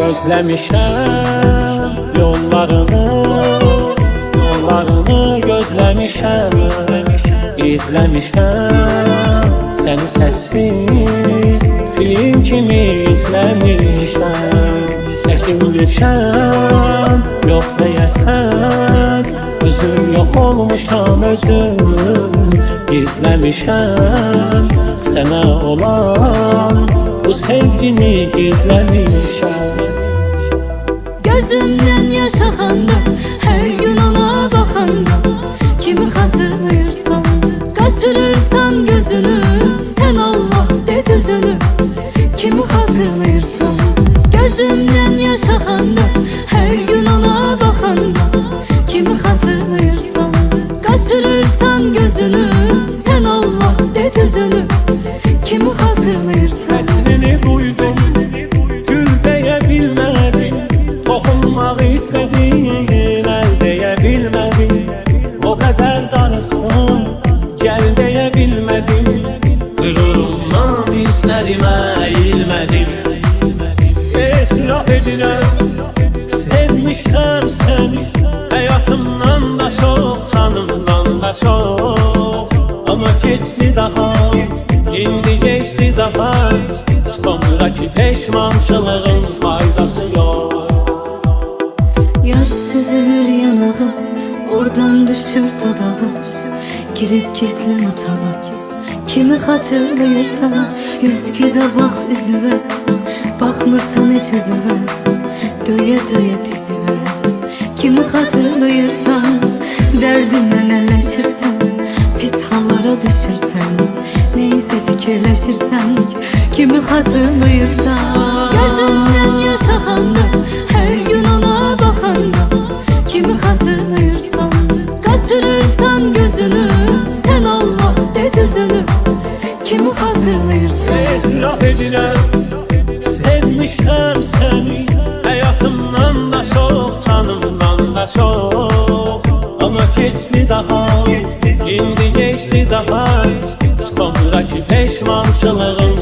Gözlemişəm yollarını Yollarını gözlemişəm İzlemişəm Səni səssiz Film kimi izlemişəm Çəkilmişəm Yox deyəsən Özüm yox olmuşam özüm İzlemişəm Sənə olan Bu sevgini gizlemişəm Gözümden yaş akanda Her gün ona bakanda. Kimi hatırlıyorsan Kaçırırsan gözünü Sen Allah de sözünü Kimi hatırlıyorsan Gözümden yaş akanda Her gün ona bakanda. Kimi hatırlıyorsan Kaçırırsan gözünü Sen Allah de sözünü Kimi hatırlıyorsan. Ətrini duydum, Əl deyə bilmədim O qədər darıxdım, gəl deyə bilmədim Qürurumdan hisslərimə əyilmədim Etiraf edirəm, sevmişəm səni Həyatımdan da çox, canımdan da çox Ama keçdi daha, indi geçti daha. Sonraki peşmançılığın faydası yok yanağı Oradan düşür dodağı Girip gizlen otağa Kimi hatırlayırsan Yüzgüde bak üzüve Bakmırsan hiç üzüve. Döye döye dizive Kimi hatırlayırsan Derdinle elleşirsen Pis hallara düşürsen. Neyse fikirleşirsen Kimi hatırlayırsan Gözünden Kimi hatırlayırsan Etiraf edirəm, sevmişəm səni Həyatımdan da çox, canımdan da çox Ama keçdi daha, indi geçti daha. Sonraki peşmançılığın